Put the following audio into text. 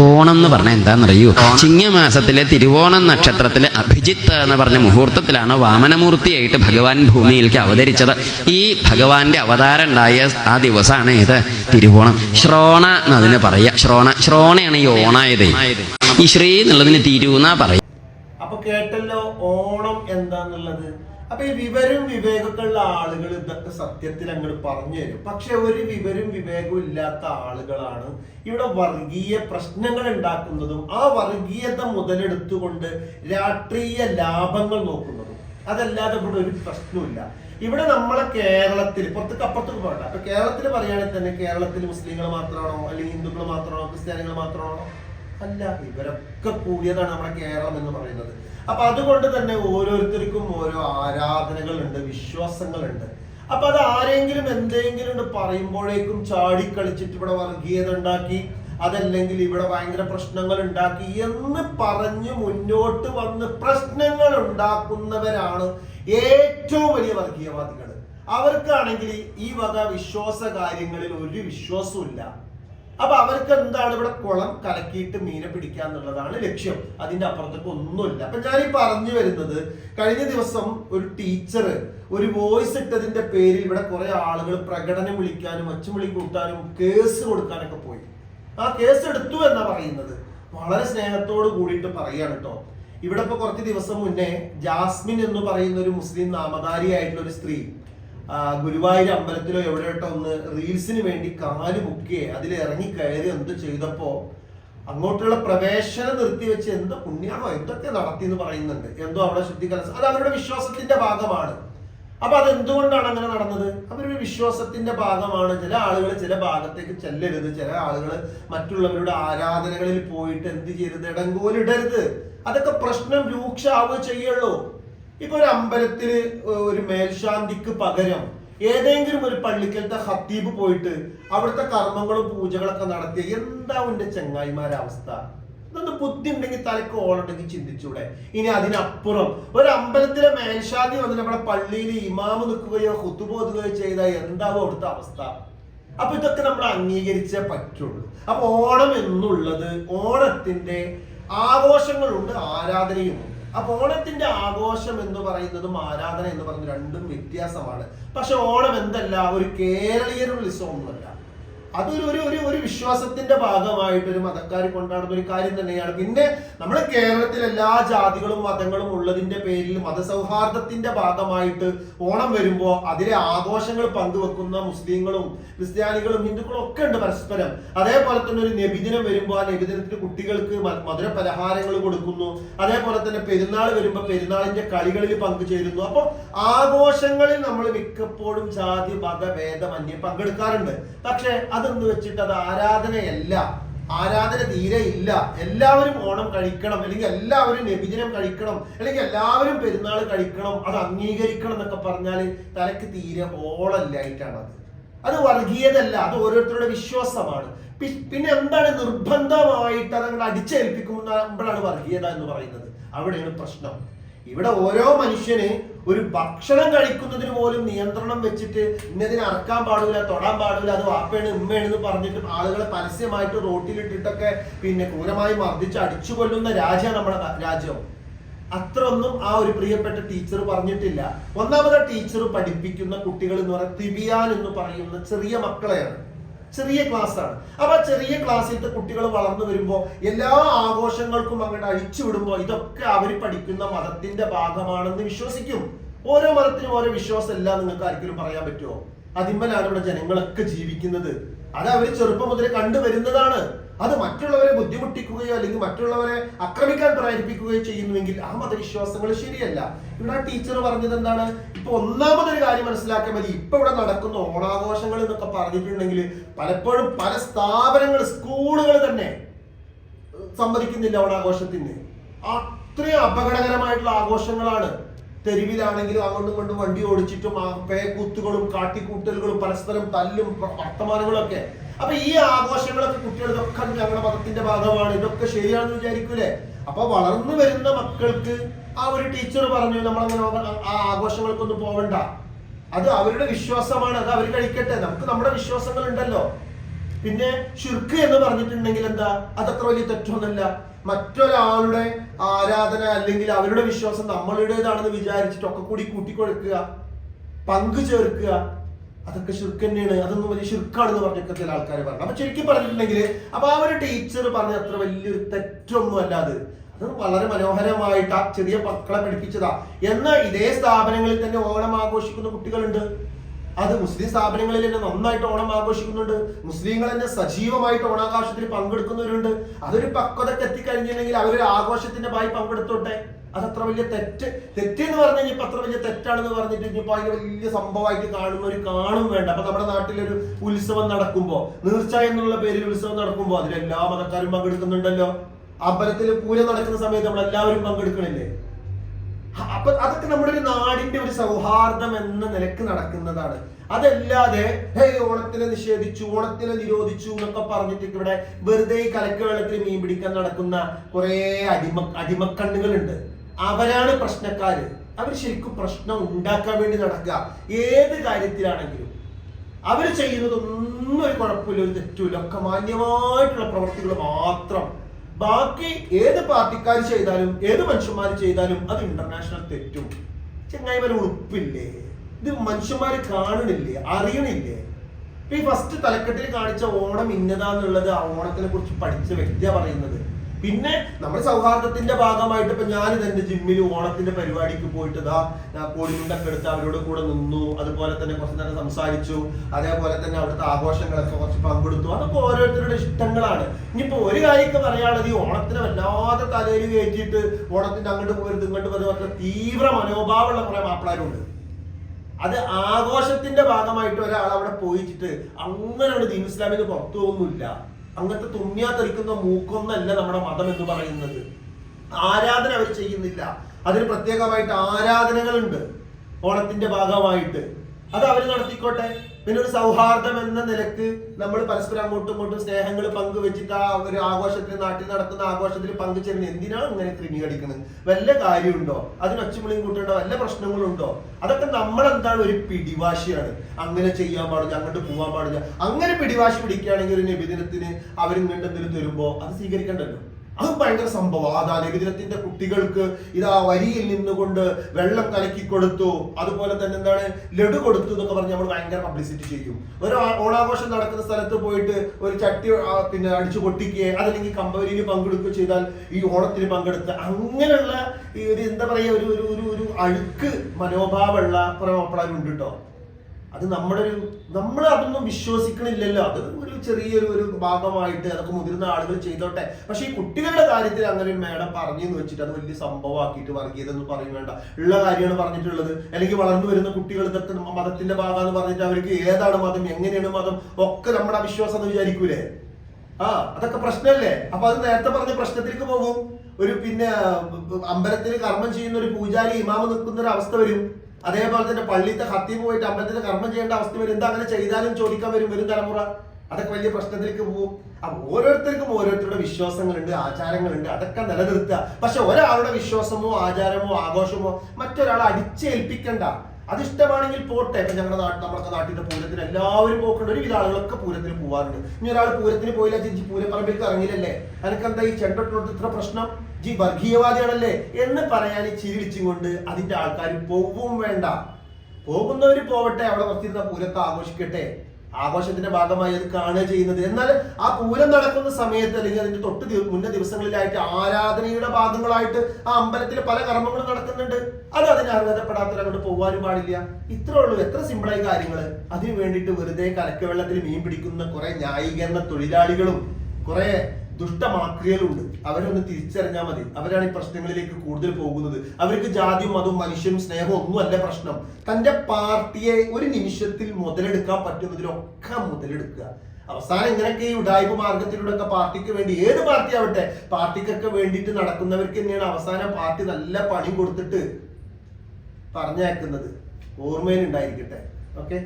ഓണം എന്ന് പറഞ്ഞാൽ എന്താണെന്നറിയോ ചിങ്ങമാസത്തിലെ തിരുവോണം നക്ഷത്രത്തിലെ അഭിജിത്ത് എന്ന് പറഞ്ഞ മുഹൂർത്തത്തിലാണ് വാമനമൂർത്തിയായിട്ട് ഭഗവാൻ ഭൂമിയിലേക്ക് അവതരിച്ചത്. ഈ ഭഗവാന്റെ അവതാരം ഉണ്ടായ ആ ദിവസമാണ് ഇത് തിരുവോണം. ശ്രോണ എന്ന് എന്നതിന് പറയാ. ശ്രോണ ശ്രോണയാണ് ഈ ഓണായത്. ഈ ശ്രീ എന്നുള്ളതിന് തിരുവെന്നാ പറയാ. അപ്പൊ കേട്ടല്ലോ ഓണം എന്താന്നുള്ളത്? അപ്പൊ ഈ വിവരം വിവേകമൊക്കെയുള്ള ആളുകൾ ഇതൊക്കെ സത്യത്തിൽ അങ്ങോട്ട് പറഞ്ഞു തരും. പക്ഷെ ഒരു വിവരം വിവേകവും ഇല്ലാത്ത ആളുകളാണ് ഇവിടെ വർഗീയ പ്രശ്നങ്ങൾ ഉണ്ടാക്കുന്നതും ആ വർഗീയത മുതലെടുത്തുകൊണ്ട് രാഷ്ട്രീയ ലാഭങ്ങൾ നോക്കുന്നതും. അതല്ലാതെ ഇവിടെ ഒരു പ്രശ്നമില്ല ഇവിടെ നമ്മളെ കേരളത്തിൽ പുറത്തേക്ക് അപ്പുറത്തേക്ക് പോകണ്ട. അപ്പൊ കേരളത്തിൽ പറയുകയാണെങ്കിൽ തന്നെ കേരളത്തിൽ മുസ്ലിങ്ങൾ മാത്രമാണോ? അല്ലെങ്കിൽ ഹിന്ദുക്കൾ മാത്രമാണോ? ക്രിസ്ത്യാനികൾ മാത്രമാണോ? അല്ല ഇവരൊക്കെ കൂടിയതാണ് നമ്മുടെ കേരളം എന്ന് പറയുന്നത്. അപ്പൊ അതുകൊണ്ട് തന്നെ ഓരോരുത്തർക്കും ഓരോ ആരാധനകളുണ്ട് വിശ്വാസങ്ങളുണ്ട്. അപ്പൊ അത് ആരെങ്കിലും എന്തെങ്കിലും പറയുമ്പോഴേക്കും ചാടിക്കളിച്ചിട്ട് ഇവിടെ വർഗീയത ഉണ്ടാക്കി അതല്ലെങ്കിൽ ഇവിടെ ഭയങ്കര പ്രശ്നങ്ങൾ ഉണ്ടാക്കി എന്ന് പറഞ്ഞ് മുന്നോട്ട് വന്ന് പ്രശ്നങ്ങൾ ഉണ്ടാക്കുന്നവരാണ് ഏറ്റവും വലിയ വർഗീയവാദികൾ അവർക്കാണെങ്കിൽ ഈ വക വിശ്വാസ കാര്യങ്ങളിൽ ഒരു വിശ്വാസവും അപ്പൊ അവർക്ക് എന്താണ് ഇവിടെ കുളം കലക്കിയിട്ട് മീനെ പിടിക്കുക എന്നുള്ളതാണ് ലക്ഷ്യം. അതിന്റെ അപ്പുറത്തേക്ക് ഒന്നുമില്ല. അപ്പൊ ഞാൻ ഈ പറഞ്ഞു വരുന്നത് കഴിഞ്ഞ ദിവസം ഒരു ടീച്ചർ ഒരു വോയിസ് ഇട്ടതിന്റെ പേരിൽ ഇവിടെ കുറെ ആളുകൾ പ്രകടനം വിളിക്കാനും ഒച്ചവിളി കൂട്ടാനും കേസ് കൊടുക്കാനൊക്കെ പോയി. ആ കേസ് എടുത്തു എന്നാ പറയുന്നത്. വളരെ സ്നേഹത്തോട് കൂടിയിട്ട് പറയാണ് കേട്ടോ ഇവിടെ ഇപ്പൊ കുറച്ച് ദിവസം മുന്നേ ജാസ്മിൻ എന്ന് പറയുന്ന ഒരു മുസ്ലിം നാമധാരിയായിട്ടുള്ള ഒരു സ്ത്രീ ഗുരുവായൂർ അമ്പലത്തിലോ എവിടെയോട്ടോ ഒന്ന് റീൽസിന് വേണ്ടി കാൽ ബുക്ക് അതിൽ ഇറങ്ങി കയറി എന്ത് ചെയ്തപ്പോ അങ്ങോട്ടുള്ള പ്രവേശനം നിർത്തിവെച്ച് എന്തോ പുണ്യാണോ എന്തൊക്കെ നടത്തി എന്ന് പറയുന്നുണ്ട്. എന്തോ അവിടെ ശുദ്ധി ശുദ്ധികലസം അത് അവരുടെ വിശ്വാസത്തിന്റെ ഭാഗമാണ്. അപ്പൊ അത് എന്തുകൊണ്ടാണ് അങ്ങനെ നടന്നത്? അവരുടെ വിശ്വാസത്തിന്റെ ഭാഗമാണ്. ചില ആളുകൾ ചില ഭാഗത്തേക്ക് ചെല്ലരുത്. ചില ആളുകൾ മറ്റുള്ളവരുടെ ആരാധനകളിൽ പോയിട്ട് എന്ത് ചെയ്യരുത്? ഇടങ്കോലിടരുത് അതൊക്കെ പ്രശ്നം രൂക്ഷ ആവുക ചെയ്യുള്ളൂ. ഇപ്പൊ ഒരു അമ്പലത്തിൽ ഒരു മേൽശാന്തിക്ക് പകരം ഏതെങ്കിലും ഒരു പള്ളിക്കലത്തെ ഹത്തീബ് പോയിട്ട് അവിടുത്തെ കർമ്മങ്ങളും പൂജകളൊക്കെ നടത്തിയ എന്താ ഉന്റെ ചെങ്ങായിമാരെ അവസ്ഥ? ഇതൊന്ന് ബുദ്ധി ഉണ്ടെങ്കിൽ തലക്ക് ഓളുണ്ടെങ്കിൽ ചിന്തിച്ചൂടെ. ഇനി അതിനപ്പുറം ഒരു അമ്പലത്തിലെ മേൽശാന്തി വന്നിട്ട് നമ്മുടെ പള്ളിയിൽ ഇമാമ് നിൽക്കുകയോ കുത്തുപോതുകയോ ചെയ്താൽ എന്താവും അവിടുത്തെ അവസ്ഥ? അപ്പൊ ഇതൊക്കെ നമ്മൾ അംഗീകരിച്ചേ പറ്റുള്ളൂ. അപ്പൊ ഓണം എന്നുള്ളത് ഓണത്തിന്റെ ആഘോഷങ്ങളുണ്ട് ആരാധനയുമുണ്ട്. അപ്പൊ ഓണത്തിന്റെ ആഘോഷം എന്ന് പറയുന്നതും ആരാധന എന്ന് പറയുന്നത് രണ്ടും വ്യത്യാസമാണ്. പക്ഷെ ഓണം എന്തല്ല ഒരു കേരളീയരുടെ ഉത്സവമൊന്നുമല്ല. അതൊരു ഒരു ഒരു ഒരു വിശ്വാസത്തിന്റെ ഭാഗമായിട്ട് ഒരു മതക്കാർ കൊണ്ടാടുന്ന ഒരു കാര്യം തന്നെയാണ്. പിന്നെ നമ്മുടെ കേരളത്തിൽ എല്ലാ ജാതികളും മതങ്ങളും ഉള്ളതിന്റെ പേരിൽ മതസൗഹാർദ്ദത്തിന്റെ ഭാഗമായിട്ട് ഓണം വരുമ്പോൾ അതിലെ ആഘോഷങ്ങൾ പങ്കുവെക്കുന്ന മുസ്ലിങ്ങളും ക്രിസ്ത്യാനികളും ഹിന്ദുക്കളും ഒക്കെ ഉണ്ട് പരസ്പരം. അതേപോലെ തന്നെ ഒരു നബിദിനം വരുമ്പോൾ ആ നബിദിനത്തിന് കുട്ടികൾക്ക് മധുര പലഹാരങ്ങൾ കൊടുക്കുന്നു. അതേപോലെ തന്നെ പെരുന്നാൾ വരുമ്പോൾ പെരുന്നാളിന്റെ കളികളിൽ പങ്കുചേരുന്നു. അപ്പോൾ ആഘോഷങ്ങളിൽ നമ്മൾ മിക്കപ്പോഴും ജാതി മത ഭേദമന്യേ പങ്കെടുക്കാറുണ്ട്. പക്ഷെ അതെന്ന് വെച്ചിട്ട് അത് ആരാധനയല്ല. ആരാധന തീരെ ഇല്ല. എല്ലാവരും ഓണം കഴിക്കണം അല്ലെങ്കിൽ എല്ലാവരും നബിദിനം കഴിക്കണം അല്ലെങ്കിൽ എല്ലാവരും പെരുന്നാൾ കഴിക്കണം അത് അംഗീകരിക്കണം എന്നൊക്കെ പറഞ്ഞാൽ തലക്ക് തീരെ ഓളല്ലായിട്ടാണ് അത് അത് വർഗീയതല്ല അത് ഓരോരുത്തരുടെ വിശ്വാസമാണ്. പിന്നെ എന്താണ് നിർബന്ധമായിട്ട് അത് അങ്ങോട്ട് അടിച്ചേൽപ്പിക്കുമ്പോഴാണ് വർഗീയത എന്ന് പറയുന്നത്? അവിടെയാണ് പ്രശ്നം. ഇവിടെ ഓരോ മനുഷ്യന് ഒരു ഭക്ഷണം കഴിക്കുന്നതിന് പോലും നിയന്ത്രണം വെച്ചിട്ട് ഇന്നതിനെ അറക്കാൻ പാടില്ല തൊടാൻ പാടില്ല അത് വാപ്പയാണ് ഉമ്മയാണ് എന്ന് പറഞ്ഞിട്ട് ആളുകളെ പരസ്യമായിട്ട് റോട്ടിലിട്ടിട്ടൊക്കെ പിന്നെ ക്രൂരമായി മർദ്ദിച്ച് അടിച്ചു കൊല്ലുന്ന രാജ്യമാണ് നമ്മുടെ രാജ്യം. അത്ര ഒന്നും ആ ഒരു പ്രിയപ്പെട്ട ടീച്ചർ പറഞ്ഞിട്ടില്ല. ഒന്നാമത് ടീച്ചർ പഠിപ്പിക്കുന്ന കുട്ടികൾ എന്ന് പറയുന്നത് തിബിയാൻ എന്ന് പറയുന്ന ചെറിയ മക്കളെയാണ്. ചെറിയ ക്ലാസ് ആണ്. അപ്പൊ ചെറിയ ക്ലാസ്സിലത്തെ കുട്ടികൾ വളർന്നു വരുമ്പോൾ എല്ലാ ആഘോഷങ്ങൾക്കും അങ്ങോട്ട് അഴിച്ചു വിടുമ്പോൾ ഇതൊക്കെ അവർ പഠിക്കുന്ന മതത്തിന്റെ ഭാഗമാണെന്ന് വിശ്വസിക്കും. ഓരോ മതത്തിനും ഓരോ വിശ്വാസം എല്ലാം നിങ്ങൾക്ക് ആർക്കെങ്കിലും പറയാൻ പറ്റുമോ അതിന്മേലാണ് ഇവിടെ ജനങ്ങളൊക്കെ ജീവിക്കുന്നത്. അത് അവർ ചെറുപ്പം മുതൽ കണ്ടുവരുന്നതാണ്. അത് മറ്റുള്ളവരെ ബുദ്ധിമുട്ടിക്കുകയോ അല്ലെങ്കിൽ മറ്റുള്ളവരെ ആക്രമിക്കാൻ പ്രേരിപ്പിക്കുകയോ ചെയ്യുന്നുവെങ്കിൽ ആ മതവിശ്വാസങ്ങൾ ശരിയല്ല. ഇവിടെ ആ ടീച്ചർ പറഞ്ഞത് എന്താണ്? ഇപ്പൊ ഒന്നാമതൊരു കാര്യം മനസ്സിലാക്കാൻ മതി. ഇപ്പൊ ഇവിടെ നടക്കുന്ന ഓണാഘോഷങ്ങൾ എന്നൊക്കെ പറഞ്ഞിട്ടുണ്ടെങ്കിൽ പലപ്പോഴും പല സ്ഥാപനങ്ങൾ സ്കൂളുകൾ തന്നെ സമ്മതിക്കുന്നില്ല ഓണാഘോഷത്തിന്. അത്രയും അപകടകരമായിട്ടുള്ള ആഘോഷങ്ങളാണ്. തെരുവിലാണെങ്കിലും അങ്ങോട്ടും ഇങ്ങോട്ടും വണ്ടി ഓടിച്ചിട്ടും പേ കൂത്തുകളും കാട്ടിക്കൂട്ടലുകളും പരസ്പരം തല്ലും വർത്തമാനങ്ങളൊക്കെ അപ്പൊ ഈ ആഘോഷങ്ങളൊക്കെ കുട്ടികൾ ഇതൊക്കെ ഞങ്ങളുടെ മതത്തിന്റെ ഭാഗമാണ്. ഇതൊക്കെ ശരിയാണെന്ന് വിചാരിക്കൂലേ? അപ്പൊ വളർന്നു വരുന്ന മക്കൾക്ക് ആ ഒരു ടീച്ചർ പറഞ്ഞു നമ്മളങ്ങനെ ആ- ആഘോഷങ്ങൾക്കൊന്നും പോവണ്ട. അത് അവരുടെ വിശ്വാസമാണ് അത് അവർ കഴിക്കട്ടെ. നമുക്ക് നമ്മുടെ വിശ്വാസങ്ങൾ ഉണ്ടല്ലോ പിന്നെ ഷിർക്ക് എന്ന് പറഞ്ഞിട്ടുണ്ടെങ്കിൽ എന്താ? അതത്ര വലിയ തെറ്റൊന്നുമല്ല. മറ്റൊരാളുടെ ആരാധന അല്ലെങ്കിൽ അവരുടെ വിശ്വാസം നമ്മളുടേതാണെന്ന് വിചാരിച്ചിട്ടൊക്കെ കൂടി കൂട്ടിക്കൊടുക്കുക പങ്കു ചേർക്കുക അതൊക്കെ ശുർക്ക് തന്നെയാണ് അതൊന്നും വലിയ ഷിർക്കാണെന്ന് പറഞ്ഞൊക്കെ ചില ആൾക്കാർ പറഞ്ഞു. അപ്പൊ ശരിക്കും പറഞ്ഞിട്ടുണ്ടെങ്കിൽ അപ്പൊ ആ ഒരു ടീച്ചർ പറഞ്ഞ അത്ര വലിയൊരു തെറ്റൊന്നും അല്ല അത്. അത് വളരെ മനോഹരമായിട്ട് ആ ചെറിയ മക്കളെ പഠിപ്പിച്ചതാ. എന്നാൽ ഇതേ സ്ഥാപനങ്ങളിൽ തന്നെ ഓണം ആഘോഷിക്കുന്ന കുട്ടികളുണ്ട്. അത് മുസ്ലിം സ്ഥാപനങ്ങളിൽ തന്നെ നന്നായിട്ട് ഓണം ആഘോഷിക്കുന്നുണ്ട്. മുസ്ലിങ്ങൾ തന്നെ സജീവമായിട്ട് ഓണാഘോഷത്തിൽ പങ്കെടുക്കുന്നവരുണ്ട്. അതൊരു പക്വതക്ക് എത്തിക്കഴിഞ്ഞിട്ടുണ്ടെങ്കിൽ അവരൊരു ആഘോഷത്തിന്റെ ഭാഗമായി പങ്കെടുത്തോട്ടെ? അതത്ര വലിയ തെറ്റ്. തെറ്റ് എന്ന് പറഞ്ഞു കഴിഞ്ഞാൽ അത്ര വലിയ തെറ്റാണെന്ന് പറഞ്ഞിട്ട് ഇനിയിപ്പോ അതിന് വലിയ സംഭവമായിട്ട് ഒരു കാണും വേണ്ട. അപ്പൊ നമ്മുടെ നാട്ടിലൊരു ഉത്സവം നടക്കുമ്പോൾ നീർച്ച എന്നുള്ള പേരിൽ ഉത്സവം നടക്കുമ്പോൾ അതിൽ എല്ലാ മതക്കാരും പങ്കെടുക്കുന്നുണ്ടല്ലോ. അമ്പലത്തിൽ പൂജ നടക്കുന്ന സമയത്ത് നമ്മൾ എല്ലാവരും പങ്കെടുക്കണില്ലേ അപ്പൊ അതൊക്കെ നമ്മുടെ ഒരു നാടിന്റെ ഒരു സൗഹാർദ്ദം എന്ന നിലയ്ക്ക് നടക്കുന്നതാണ്. അതല്ലാതെ ഹേ ഓണത്തിനെ നിഷേധിച്ചു ഓണത്തിനെ നിരോധിച്ചു എന്നൊക്കെ പറഞ്ഞിട്ട് ഇവിടെ വെറുതെ ഈ കലക്ക് വെള്ളത്തിൽ മീൻ പിടിക്കാൻ നടക്കുന്ന കുറെ അടിമ അടിമക്കണ്ണുകളുണ്ട്. അവരാണ് പ്രശ്നക്കാര്. അവർ ശരിക്കും പ്രശ്നം ഉണ്ടാക്കാൻ വേണ്ടി നടക്കുക. ഏത് കാര്യത്തിലാണെങ്കിലും. അവർ ചെയ്യുന്നതൊന്നും ഒരു കുഴപ്പമില്ല ഒരു തെറ്റുമില്ല. ഒക്കെ മാന്യമായിട്ടുള്ള പ്രവർത്തികൾ മാത്രം. ബാക്കി ഏത് പാർട്ടിക്കാർ ചെയ്താലും ഏത് മനുഷ്യന്മാർ ചെയ്താലും അത് ഇന്റർനാഷണൽ തെറ്റും. ചെങ്ങായിമാർ ഉളുപ്പില്ലേ? ഇത് മനുഷ്യന്മാർ കാണണില്ലേ അറിയണില്ലേ? ഇപ്പൊ ഈ ഫസ്റ്റ് തലക്കെട്ടിൽ കാണിച്ച ഓണം ഇന്നതാന്നുള്ളത് ആ ഓണത്തിനെ കുറിച്ച് പഠിച്ച വ്യക്തിയാണ് പറയുന്നത്. പിന്നെ നമ്മുടെ സൗഹാർദ്ദത്തിന്റെ ഭാഗമായിട്ട് ഇപ്പൊ ഞാൻ എന്റെ ജിമ്മിൽ ഓണത്തിന്റെ പരിപാടിക്ക് പോയിട്ട് ഇതാ കോടിമുണ്ടൊക്കെ എടുത്ത് അവരോട് കൂടെ നിന്നു. അതുപോലെ തന്നെ കുറച്ച് നേരം സംസാരിച്ചു. അതേപോലെ തന്നെ അവിടുത്തെ ആഘോഷങ്ങളൊക്കെ കുറച്ച് പങ്കെടുത്തു. അതൊക്കെ ഓരോരുത്തരുടെ ഇഷ്ടങ്ങളാണ്. ഇനിയിപ്പോ ഒരു കാര്യമൊക്കെ പറയുകയാണെങ്കിൽ ഈ ഓണത്തിന് വല്ലാതെ തലയിൽ കയറ്റിയിട്ട് ഓണത്തിന്റെ അങ്ങോട്ട് പോരുത് ഇങ്ങോട്ട് പറഞ്ഞ തീവ്ര മനോഭാവമുള്ള കുറെ മാപ്പിളാരുണ്ട്. അത് ആഘോഷത്തിന്റെ ഭാഗമായിട്ട് ഒരാൾ അവിടെ പോയിട്ട് അങ്ങനെ ഒരു ദീൻ ഇസ്ലാമിന് പുറത്തു പോകുന്നില്ല. അങ്ങനത്തെ തുമ്മിയാ തെറിക്കുന്ന മൂക്കൊന്നല്ല നമ്മുടെ മതം എന്ന് പറയുന്നത്. ആരാധന അവർ ചെയ്യുന്നില്ല. അതിന് പ്രത്യേകമായിട്ട് ആരാധനകളുണ്ട്. ഓണത്തിന്റെ ഭാഗമായിട്ട്. അത് അവർ നടത്തിക്കോട്ടെ? പിന്നെ ഒരു സൗഹാർദ്ദം എന്ന നിലയ്ക്ക് നമ്മൾ പരസ്പരം അങ്ങോട്ടും ഇങ്ങോട്ടും സ്നേഹങ്ങൾ പങ്കുവെച്ചിട്ട് ആ ഒരു ആഘോഷത്തിൽ നാട്ടിൽ നടക്കുന്ന ആഘോഷത്തിൽ പങ്കുചേരുന്നത് എന്തിനാണ് ഇങ്ങനെ ക്രമീകരിക്കുന്നത് വല്ല കാര്യമുണ്ടോ? അതിന് ഒച്ചമുളിയും കൂട്ടുണ്ടോ വല്ല പ്രശ്നങ്ങളുണ്ടോ? അതൊക്കെ നമ്മൾ എന്താണ് ഒരു പിടിവാശിയാണ്. അങ്ങനെ ചെയ്യാൻ പാടില്ല അങ്ങോട്ട് പോകാൻ പാടില്ല. അങ്ങനെ പിടിവാശി പിടിക്കുകയാണെങ്കിൽ ഒരു നബിദിനത്തിന് അവരിങ്ങോട്ട് എന്തെങ്കിലും തരുമ്പോ അത് സ്വീകരിക്കണ്ടല്ലോ. അത് ഭയങ്കര സംഭവം. അതാ നബിദിനത്തിന്റെ കുട്ടികൾക്ക് ഇതാ വരിയിൽ നിന്നുകൊണ്ട് വെള്ളം കലക്കി കൊടുത്തു. അതുപോലെ തന്നെ എന്താണ് ലഡു കൊടുത്തു എന്നൊക്കെ പറഞ്ഞ് നമ്മൾ ഭയങ്കര പബ്ലിസിറ്റി ചെയ്യും. ഒരു ഓണാഘോഷം നടക്കുന്ന സ്ഥലത്ത് പോയിട്ട് ഒരു ചട്ടി പിന്നെ അടിച്ചു പൊട്ടിക്കുകയോ അതല്ലെങ്കിൽ കമ്പവരിയിൽ പങ്കെടുക്കുകയോ ചെയ്താൽ ഈ ഓണത്തിന് പങ്കെടുത്ത് അങ്ങനെയുള്ള ഈ ഒരു എന്താ പറയുക ഒരു ഒരു ഒരു ഒരു അഴുക്ക് മനോഭാവമുള്ള കുറെ മാപ്പിളാരുണ്ട് കേട്ടോ. അത് നമ്മുടെ ഒരു നമ്മൾ അതൊന്നും വിശ്വസിക്കണില്ലല്ലോ. അത് ഒരു ചെറിയൊരു ഒരു ഭാഗമായിട്ട് അതൊക്കെ മുതിർന്ന ആളുകൾ ചെയ്തോട്ടെ. പക്ഷെ ഈ കുട്ടികളുടെ കാര്യത്തിൽ അങ്ങനെ ഒരു മേഡം പറഞ്ഞെന്ന് വെച്ചിട്ട് അത് വലിയ സംഭവമാക്കിയിട്ട് വർഗീയതെന്ന് പറയും വേണ്ട. ഉള്ള കാര്യമാണ് പറഞ്ഞിട്ടുള്ളത്. അല്ലെങ്കിൽ വളർന്നു വരുന്ന കുട്ടികൾ ഇതൊക്കെ മതത്തിന്റെ ഭാഗമെന്ന് പറഞ്ഞിട്ട് അവർക്ക് ഏതാണ് മതം എങ്ങനെയാണ് മതം ഒക്കെ നമ്മുടെ അവിശ്വാസം എന്ന് വിചാരിക്കൂലേ? ആ അതൊക്കെ പ്രശ്നമല്ലേ? അപ്പൊ അത് നേരത്തെ പറഞ്ഞ പ്രശ്നത്തിലേക്ക് പോകും. ഒരു പിന്നെ അമ്പലത്തിൽ കർമ്മം ചെയ്യുന്ന ഒരു പൂജാരി ഇമാമ നിൽക്കുന്ന ഒരു അവസ്ഥ വരും. അതേപോലെ തന്നെ പള്ളിത്തെ ഹത്തി പോയിട്ട് അമ്പലത്തിൽ കർമ്മം ചെയ്യേണ്ട അവസ്ഥ വരും. എന്താ അങ്ങനെ ചെയ്താലും ചോദിക്കാൻ വരും വരും തലമുറ. അതൊക്കെ വലിയ പ്രശ്നത്തിലേക്ക് പോകും. അപ്പൊ ഓരോരുത്തർക്കും ഓരോരുത്തരുടെ വിശ്വാസങ്ങളുണ്ട് ആചാരങ്ങളുണ്ട്. അതൊക്കെ നിലനിർത്തുക. പക്ഷെ ഒരാളുടെ വിശ്വാസമോ ആചാരമോ ആഘോഷമോ മറ്റൊരാളെ അടിച്ചേൽപ്പിക്കണ്ട. അത് ഇഷ്ടമാണെങ്കിൽ പോട്ടെ. ഇപ്പൊ ഞങ്ങളുടെ നാട്ടിൽ നമ്മുടെ നാട്ടിന്റെ പൂരത്തിന് എല്ലാവരും പോക്കുണ്ട്. ഒരുവിധ ആളുകളൊക്കെ പൂരത്തിന് പോവാറുണ്ട്. ഇനി ഒരാൾ പൂരത്തിന് പോയില്ല ചേച്ചി പൂരപ്പറമ്പിലേക്ക് ഇറങ്ങിയില്ലല്ലേ? എനിക്കെന്താ ഈ ചെണ്ടോട്ടിനോട്ട് ഇത്ര പ്രശ്നം? ജി വർഗീയവാദിയാണല്ലേ? എന്ന് പറയാൻ ചിരിച്ചുകൊണ്ട് കൊണ്ട് അതിന്റെ ആൾക്കാർ പോവും വേണ്ട. പോകുന്നവര് പോവട്ടെ അവിടെ കുറച്ചിരുന്ന പൂരത്തെ ആഘോഷിക്കട്ടെ. ആഘോഷത്തിന്റെ ഭാഗമായി അത് കാണുക ചെയ്യുന്നത്. എന്നാൽ ആ പൂരം നടക്കുന്ന സമയത്ത് അല്ലെങ്കിൽ അതിന്റെ തൊട്ട് മുന്നേ ദിവസങ്ങളിലായിട്ട് ആരാധനയുടെ ഭാഗങ്ങളായിട്ട് ആ അമ്പലത്തിൽ പല കർമ്മങ്ങളും നടക്കുന്നുണ്ട്. അത് അതിന് അർഹതപ്പെടാത്തവർ അങ്ങോട്ട് പോകാനും പാടില്ല. ഇത്രേ ഉള്ളൂ. എത്ര സിമ്പിളായി കാര്യങ്ങൾ അതിനു വേണ്ടിയിട്ട് വെറുതെ കലക്കവെള്ളത്തിൽ മീൻ പിടിക്കുന്ന കുറെ ന്യായീകരണ തൊഴിലാളികളും കുറെ ദുഷ്ടമാക്രിയലുണ്ട് അവരൊന്ന് തിരിച്ചറിഞ്ഞാൽ മതി. അവരാണ് ഈ പ്രശ്നങ്ങളിലേക്ക് കൂടുതൽ പോകുന്നത്. അവർക്ക് ജാതിയും മതവും മനുഷ്യനും സ്നേഹവും ഒന്നും അല്ല പ്രശ്നം. തന്റെ പാർട്ടിയെ ഒരു നിമിഷത്തിൽ മുതലെടുക്കാൻ പറ്റുന്നതിലൊക്കെ മുതലെടുക്കുക. അവസാനം ഇങ്ങനെയൊക്കെ ഈ ഉടായ്പ മാർഗത്തിലൂടെ ഒക്കെ പാർട്ടിക്ക് വേണ്ടി ഏത് പാർട്ടി ആവട്ടെ പാർട്ടിക്കൊക്കെ വേണ്ടിയിട്ട് നടക്കുന്നവർക്ക് തന്നെയാണ് അവസാനം പാർട്ടി നല്ല പണി കൊടുത്തിട്ട് പറഞ്ഞയക്കുന്നത്. ഓർമ്മയിൽ ഉണ്ടായിരിക്കട്ടെ ഓക്കെ?